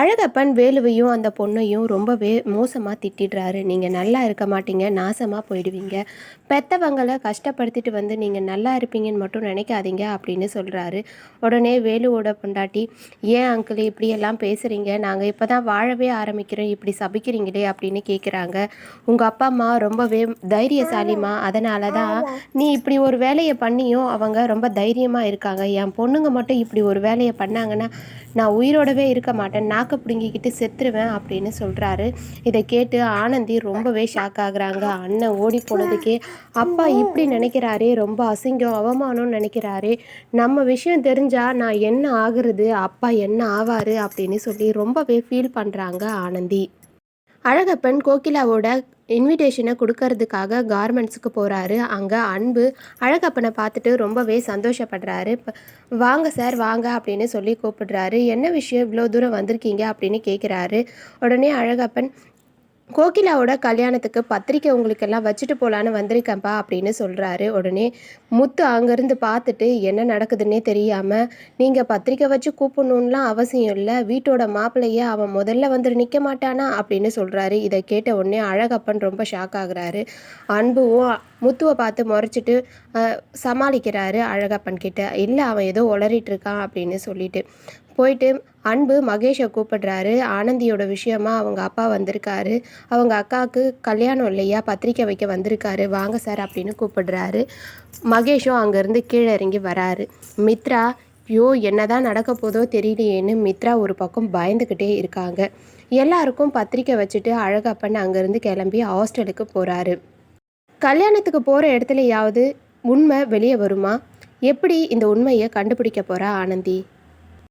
அழகப்பன் வேலுவையும் அந்த பொண்ணையும் ரொம்பவே மோசமாக திட்டிடுறாரு. நீங்கள் நல்லா இருக்க மாட்டீங்க நாசமாக போயிடுவீங்க. பெத்தவங்களை கஷ்டப்படுத்திட்டு வந்து நீங்கள் நல்லா இருப்பீங்கன்னு மட்டும் நினைக்காதீங்க அப்படின்னு சொல்கிறாரு உடனே வேலுவோட பொண்டாட்டி ஏன் அங்கிள் இப்படியெல்லாம் பேசுகிறீங்க நாங்கள் இப்போ தான் வாழவே ஆரம்பிக்கிறோம் இப்படி சபிக்கிறீங்களே? அப்படின்னு கேட்குறாங்க உங்கள் அப்பா அம்மா ரொம்பவே தைரியசாலிமா அதனால தான் நீ இப்படி ஒரு வேலையை பண்ணியும் அவங்க ரொம்ப தைரியமாக இருக்காங்க. என் பொண்ணுங்க மட்டும் இப்படி ஒரு வேலையை பண்ணாங்கன்னா நான் உயிரோடவே இருக்க மாட்டேன். நாக்க பிடுங்கிக்கிட்டு செத்துருவேன் அப்படின்னு சொல்கிறாரு இதை கேட்டு ஆனந்தி ரொம்பவே ஷாக் ஆகுறாங்க. அண்ணன் ஓடி போனதுக்கே அப்பா இப்படி நினைக்கிறாரே ரொம்ப அசிங்கம் அவமானம்னு நினைக்கிறாரே. நம்ம விஷயம் தெரிஞ்சா நான் என்ன ஆகுறது அப்பா என்ன ஆவாரு அப்படின்னு சொல்லி ரொம்பவே ஃபீல் பண்ணுறாங்க ஆனந்தி. அழகப்பன் கோகிலாவோட இன்விடேஷனை கொடுக்கறதுக்காக கார்மெண்ட்ஸுக்கு போகிறாரு அங்கே அன்பு அழகப்பனை பார்த்துட்டு ரொம்பவே சந்தோஷப்படுறாரு. வாங்க சார் வாங்க அப்படின்னு சொல்லி கூப்பிடுறாரு. என்ன விஷயம் இவ்வளோ தூரம் வந்திருக்கீங்க? அப்படின்னு கேட்குறாரு உடனே அழகப்பன் கோகிலாவோட கல்யாணத்துக்கு பத்திரிக்கை உங்களுக்கெல்லாம் வச்சுட்டு போகலான்னு வந்திருக்கேன்ப்பா அப்படின்னு சொல்கிறாரு உடனே முத்து அங்கேருந்து பார்த்துட்டு என்ன நடக்குதுன்னே தெரியாமல் நீங்கள் பத்திரிக்கை வச்சு கூப்பிடணுன்லாம் அவசியம் இல்லை. வீட்டோட மாப்பிள்ளைய அவன் முதல்ல வந்து நிற்க மாட்டானா? அப்படின்னு சொல்கிறாரு இதை கேட்ட உடனே அழகப்பன் ரொம்ப ஷாக் ஆகுறாரு. அன்புவும் முத்துவை பார்த்து முறைச்சிட்டு சமாளிக்கிறாரு அழகப்பன் கிட்ட. இல்லை அவன் ஏதோ உளறிட்டு இருக்கான் அப்படின்னு சொல்லிட்டு. போயிட்டு அன்பு மகேஷை கூப்பிடுறாரு. ஆனந்தியோட விஷயமா அவங்க அப்பா வந்திருக்காரு. அவங்க அக்காவுக்கு கல்யாணம் இல்லையா? பத்திரிக்கை வைக்க வந்திருக்காரு. வாங்க சார் அப்படின்னு கூப்பிடுறாரு. மகேஷும் அங்கேருந்து கீழே இறங்கி வராரு. மித்ரா ஐயோ என்னதான் நடக்க போதோ தெரியலையேன்னு மித்ரா ஒரு பக்கம் பயந்துக்கிட்டே இருக்காங்க. எல்லாருக்கும் பத்திரிக்கை வச்சுட்டு அழகப்பன் அங்கேருந்து கிளம்பி ஹாஸ்டலுக்கு போகிறாரு கல்யாணத்துக்கு போகிற இடத்துலையாவது உண்மை வெளியே வருமா? எப்படி இந்த உண்மையை கண்டுபிடிக்க போகிறா ஆனந்தி?